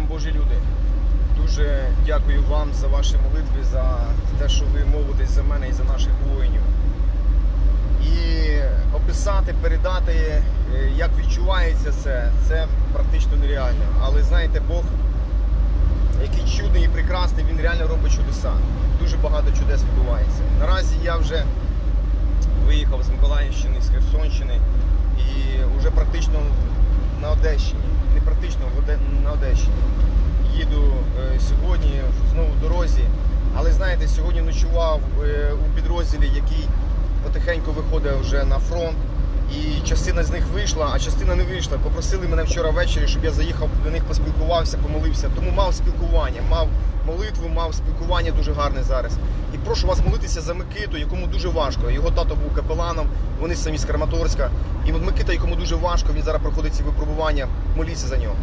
вам, Божі люди. Дуже дякую вам за ваші молитви, за те, що ви молитесь за мене і за наших воїнів. І описати, передати, е, як відчувається це, це практично нереально. Але знаєте, Бог, який чудний і прекрасний, він реально робить чудеса. Дуже багато чудес відбувається. Наразі я вже виїхав з Миколаївщини, з Херсонщини і вже практично на Одещині. Не практично в Оде- на Одещині. Їду е, сьогодні знову в дорозі. Але знаєте, сьогодні ночував е, у підрозділі, який потихеньку виходить вже на фронт. І частина з них вийшла, а частина не вийшла. Попросили мене вчора ввечері, щоб я заїхав до них, поспілкувався, помолився. Тому мав спілкування, мав молитву, мав спілкування дуже гарне зараз. І прошу вас молитися за Микиту, якому дуже важко. Його тато був капеланом, вони самі з Краматорська. І Микита, якому дуже важко, він зараз проходить ці випробування. Моліться за нього.